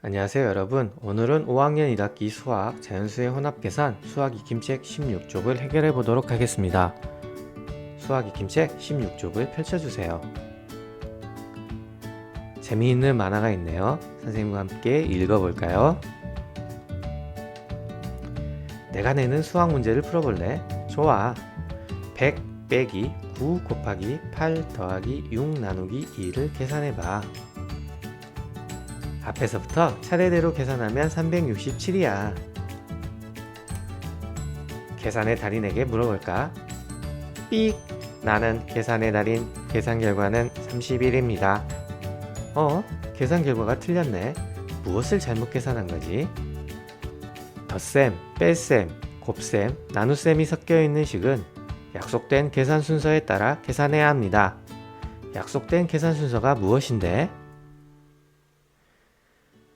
안녕하세요 여러분. 오늘은 5학년 1학기 수학 자연수의 혼합계산 수학 익힘책 16쪽을 해결해 보도록 하겠습니다. 수학 익힘책 16쪽을 펼쳐주세요. 재미있는 만화가 있네요. 선생님과 함께 읽어볼까요? 내가 내는 수학 문제를 풀어볼래? 좋아. 100 빼기 9 곱하기 8 더하기 6 나누기 2를 계산해봐 앞에서부터 차례대로 계산하면 367이야. 계산의 달인에게 물어볼까? 삑! 나는 계산의 달인, 계산 결과는 31입니다. 어? 계산 결과가 틀렸네. 무엇을 잘못 계산한 거지? 덧셈, 뺄셈, 곱셈, 나눗셈이 섞여 있는 식은 약속된 계산 순서에 따라 계산해야 합니다. 약속된 계산 순서가 무엇인데?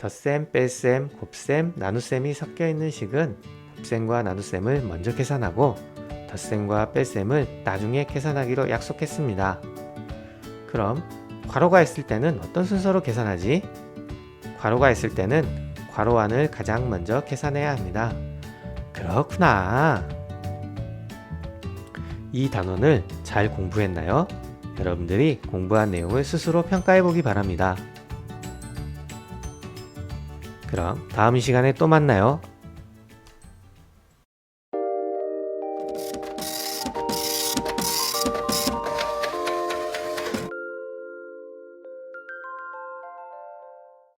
덧셈, 뺄셈, 곱셈, 나눗셈이 섞여 있는 식은 곱셈과 나눗셈을 먼저 계산하고 덧셈과 뺄셈을 나중에 계산하기로 약속했습니다. 그럼 괄호가 있을 때는 어떤 순서로 계산하지? 괄호가 있을 때는 괄호 안을 가장 먼저 계산해야 합니다. 그렇구나. 이 단원을 잘 공부했나요? 여러분들이 공부한 내용을 스스로 평가해 보기 바랍니다. 그럼 다음 시간에 또 만나요.